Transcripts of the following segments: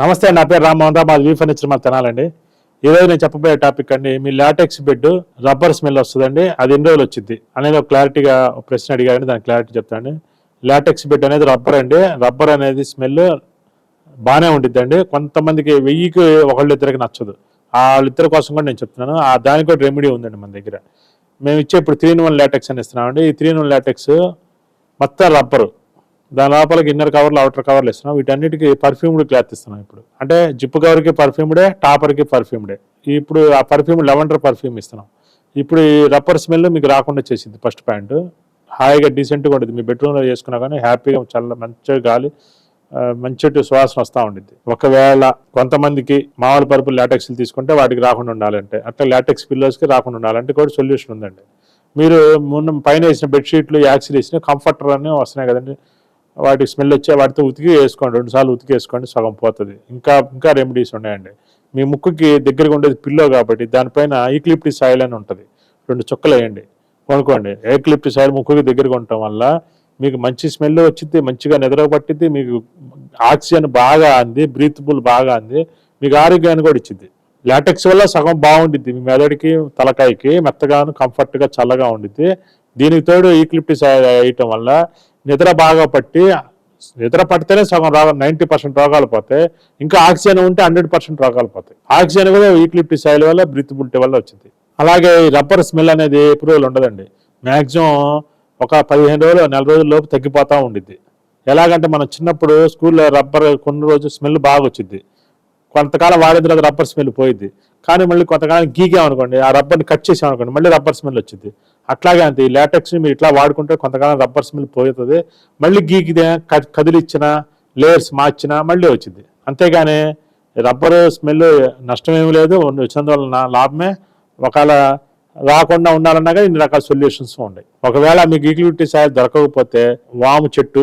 నమస్తే నా పేరు రామ్మోహన్ రావు మాది వీ ఫర్నిచర్ మా తినాలండి. ఈరోజు నేను చెప్పబోయే టాపిక్ అండి మీ లాటెక్స్ బెడ్ రబ్బర్ స్మెల్ వస్తుందండి అది ఎన్ని రోజులు వచ్చింది అనేది ఒక క్లారిటీగా ప్రశ్న అడిగారండి దాని క్లారిటీ చెప్తాను లాటెక్స్ బెడ్ అనేది రబ్బర్ అండి రబ్బర్ అనేది స్మెల్ బాగానే ఉండిద్దండి. కొంతమందికి వెయ్యికి ఒకళ్ళిద్దరికి నచ్చదు. ఆ వాళ్ళిద్దరి కోసం కూడా నేను చెప్తున్నాను ఆ దానికి కూడా రెమెడీ ఉందండి మన దగ్గర. మేము ఇచ్చే ఇప్పుడు త్రీ ఇన్ వన్ లాటెక్స్ అని ఇస్తున్నామండి ఈ త్రీ ఇన్ వన్ లాటెక్స్ మొత్తం రబ్బరు. దాని లోపలికి ఇన్నర్ కవర్లు అవుటర్ కవర్లు ఇస్తున్నాం. వీటన్నిటికి పర్ఫ్యూమ్డ్ క్లాత్ ఇస్తున్నాం ఇప్పుడు. అంటే జిప్ కవర్కి పర్ఫ్యూమ్డే టాపర్కి పర్ఫ్యూమ్డే ఇప్పుడు ఆ పర్ఫ్యూమ్ లెవెండర్ పర్ఫ్యూమ్ ఇస్తున్నాం. ఇప్పుడు ఈ రబ్బర్ స్మెల్ మీకు రాకుండా చేసింది ఫస్ట్ ప్యాంటు హాయిగా డీసెంట్గా ఉంటుంది మీ బెడ్రూమ్లో చేసుకున్నా కానీ హ్యాపీగా చల్ల మంచిగా గాలి మంచి సువాసన వస్తూ ఉండిద్ది. ఒకవేళ కొంతమందికి మామూలు పరుపులు లాటెక్స్లు తీసుకుంటే వాటికి రాకుండా ఉండాలంటే అట్లా లాటెక్స్ పిల్లోస్కి రాకుండా ఉండాలంటే కూడా సొల్యూషన్ ఉందండి. మీరు మొన్న పైన వేసిన బెడ్షీట్లు యాక్సిల్ వేసిన కంఫర్టర్ అని వస్తున్నాయి కదండి. వాటికి స్మెల్ వచ్చే వాటితో ఉతికి వేసుకోండి రెండు సార్లు ఉతికి వేసుకోండి సగం పోతుంది. ఇంకా ఇంకా రెమెడీస్ ఉన్నాయండి. మీ ముక్కుకి దగ్గరగా ఉండేది పిల్లో కాబట్టి దానిపైన ఈక్లిప్టిస్ ఆయిల్ అని ఉంటుంది. రెండు చుక్కలు వేయండి. కొనుక్కోండి. ఏక్లిప్టిస్ ఆయిల్ ముక్కుకి దగ్గరగా ఉండటం వల్ల మీకు మంచి స్మెల్ వచ్చింది మంచిగా నిద్ర పట్టింది మీకు ఆక్సిజన్ బాగా అంది బ్రీత్బుల్ బాగా అంది మీకు ఆరోగ్యాన్ని కూడా ఇచ్చింది లాటెక్స్ వల్ల సగం బాగుండిద్ది. మీ మెదడికి తలకాయకి మెత్తగాను కంఫర్ట్గా చల్లగా ఉండిద్ది. దీనికి తోడు ఈక్లిప్టిస్ వేయటం వల్ల నిద్ర బాగా పట్టి నిద్ర పడితేనే సగం రోగాలు నైంటీ పర్సెంట్ రోగాలు పోతాయి. ఇంకా ఆక్సిజన్ ఉంటే హండ్రెడ్ పర్సెంట్ రోగాలు పోతాయి. ఆక్సిజన్ కూడా ఈక్లిప్టిస్ ఆయిల్ వల్ల బ్రీత్బిలిటీ వల్ల వచ్చింది. అలాగే ఈ రబ్బర్ స్మెల్ అనేది ఎప్పుడు రోజులు ఉండదండి. మ్యాక్సిమం ఒక పదిహేను రోజులు నెల రోజుల లోపు తగ్గిపోతూ ఉండిద్ది. ఎలాగంటే మనం చిన్నప్పుడు స్కూల్లో రబ్బర్ కొన్ని రోజులు స్మెల్ బాగా వచ్చింది కొంతకాలం వాడిన తర్వాత రబ్బర్ స్మెల్ పోయింది కానీ మళ్ళీ కొంతకాలం గీగామనుకోండి ఆ రబ్బర్ని కట్ చేసామనుకోండి మళ్ళీ రబ్బర్ స్మెల్ వచ్చింది అట్లాగే అంతే ఈ లాటెక్స్ మీరు ఇట్లా వాడుకుంటే కొంతకాలం రబ్బర్ స్మెల్ పోతుంది మళ్ళీ గీకిదే క- కదిలిచ్చిన లేయర్స్ మార్చినా మళ్ళీ వచ్చింది అంతేగాని రబ్బర్ స్మెల్ నష్టం ఏమీ లేదు వచ్చినందువల్ల లాభమే. ఒకవేళ రాకుండా ఉండాలన్నా కానీ ఇన్ని రకాల సొల్యూషన్స్ ఉన్నాయి ఒకవేళ మీకు ఈక్విటీ సాయిల్ దొరకకపోతే వాము చెట్టు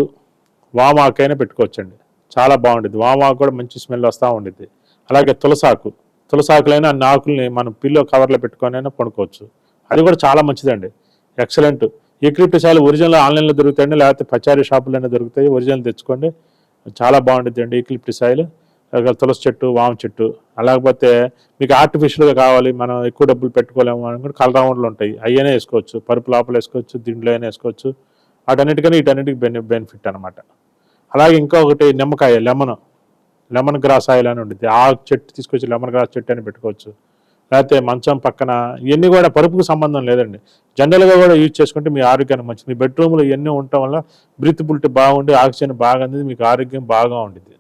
వాము ఆకైనా పెట్టుకోవచ్చండి. చాలా బాగుంటుంది వాము ఆకు కూడా మంచి స్మెల్ వస్తూ ఉండిద్ది. అలాగే తులసాకు తులసాకులైనా అన్ని ఆకుల్ని మనం పిల్లో కవర్లో పెట్టుకొని అయినా పడుకోవచ్చు. అది కూడా చాలా మంచిదండి. ఎక్సలెంట్ ఈక్విటీ సాయిల్ ఒరిజినల్ ఆన్లైన్లో దొరుకుతాయండి లేకపోతే పచారీ షాపులైనా దొరుకుతాయి. ఒరిజినల్ తెచ్చుకోండి. చాలా బాగుంటుంది అండి ఈక్లిప్టిస్ సాయిల్ తులసి చెట్టు వామ చెట్టు అలాగపోతే మీకు ఆర్టిఫిషియల్గా కావాలి మనం ఎక్కువ డబ్బులు పెట్టుకోలేము అనుకుంటే రౌండ్లు ఉంటాయి. అయ్యనే వేసుకోవచ్చు పరుపు లోపల వేసుకోవచ్చు దీంట్లో అయినా వేసుకోవచ్చు. వాటన్నిటికని వీటన్నిటికి బెని బెనిఫిట్ అనమాట అలాగే ఇంకొకటి నిమ్మకాయ లెమన్. లెమన్ గ్రాస్ ఆయిల్ అని ఉంటుంది ఆ చెట్టు తీసుకొచ్చి లెమన్ గ్రాస్ చెట్టు అని పెట్టుకోవచ్చు. లేకపోతే మంచం పక్కన ఇవన్నీ కూడా పరుపుకు సంబంధం లేదండి. జనరల్గా కూడా యూజ్ చేసుకుంటే మీ ఆరోగ్యానికి మంచిది. మీ బెడ్రూమ్లో ఇవన్నీ ఉండటం వల్ల బ్రీతబిలిటీ బాగుండి ఆక్సిజన్ బాగా అందింది మీకు ఆరోగ్యం బాగా ఉండింది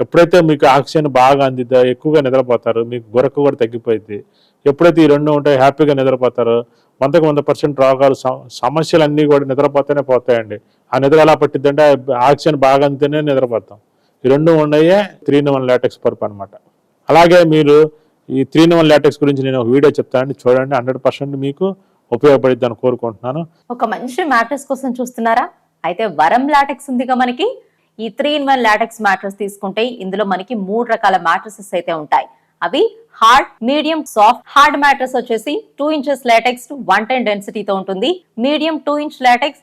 ఎప్పుడైతే మీకు ఆక్సిజన్ బాగా అందిద్దో ఎక్కువగా నిద్రపోతారు మీకు గురక కూడా తగ్గిపోయింది ఎప్పుడైతే ఈ రెండు ఉంటాయి హ్యాపీగా నిద్రపోతారో వందకు వంద పర్సెంట్ రోగాలు సమ- సమస్యలు అన్నీ కూడా నిద్రపోతేనే పోతాయండి. ఆ నిద్ర ఎలా పట్టిద్దంటే ఆక్సిజన్ బాగా అందితేనే నిద్రపోతాం. ఈ రెండు ఉన్నాయే త్రీ వన్ లాటెక్స్ పరుపు అనమాట అలాగే మీరు ఈ త్రీ ఇన్ వన్ లాటెక్స్ గురించి నేను ఒక వీడియో చెప్తానండి చూడండి హండ్రెడ్ పర్సెంట్ మీకు ఉపయోగపడిద్ది అని కోరుకుంటున్నాను. ఒక మంచి మ్యాట్రెస్ కోసం చూస్తున్నారా? అయితే వరం లాటెక్స్ ఉందిగా మనకి. ఈ three in one latex mattress తీసుకుంటే ఇందులో మనకి మూడు రకాల మ్యాట్రసెస్ అయితే ఉంటాయి. అవి hard medium soft. Hard mattress వచ్చేసి two inches latex one ten డెన్సిటీతో ఉంటుంది. Medium two inch latex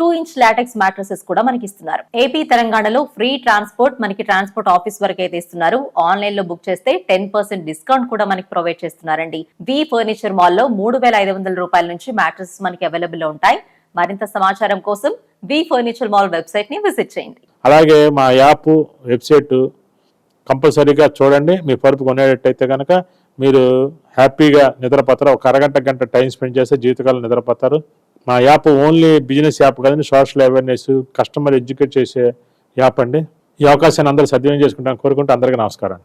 two inch LaTeX mattresses కూడా మనకి ఇస్తున్నారు ఏపీ తెలంగాణలో ఫ్రీ ట్రాన్స్పోర్ట్ మనకి ట్రాన్స్పోర్ట్ ఆఫీస్ వరకు అయితే ఇస్తున్నారు. ఆన్లైన్లో బుక్ చేస్తే టెన్ పర్సెంట్ డిస్కౌంట్ కూడా మనకి ప్రొవైడ్ చేస్తున్నారండి. వి ఫర్నిచర్ మాల్లో మూడు వేల ఐదు వందల రూపాయల నుంచి మ్యాట్రసెస్ మనకి అవైలబుల్లో ఉంటాయి. మరింత సమాచారం కోసం వి ఫర్నిచర్ మాల్ వెబ్సైట్ని విజిట్ చేయండి. అలాగే మా యాప్ వెబ్సైట్ కంపల్సరీగా చూడండి. మీ పరుపు కొనేటట్టయితే కనుక మీరు హ్యాపీగా నిద్రపోతారు. ఒక అరగంట గంట టైం స్పెండ్ చేస్తే జీవితకాలం నిద్రపోతారు. మా యాప్ ఓన్లీ బిజినెస్ యాప్ కాదని సోషల్ అవేర్నెస్ కస్టమర్ ఎడ్యుకేట్ చేసే యాప్ అండి. ఈ అవకాశాన్ని అందరూ సద్వినియోగం చేసుకుంటాను కోరుకుంటూ అందరికీ నమస్కారం.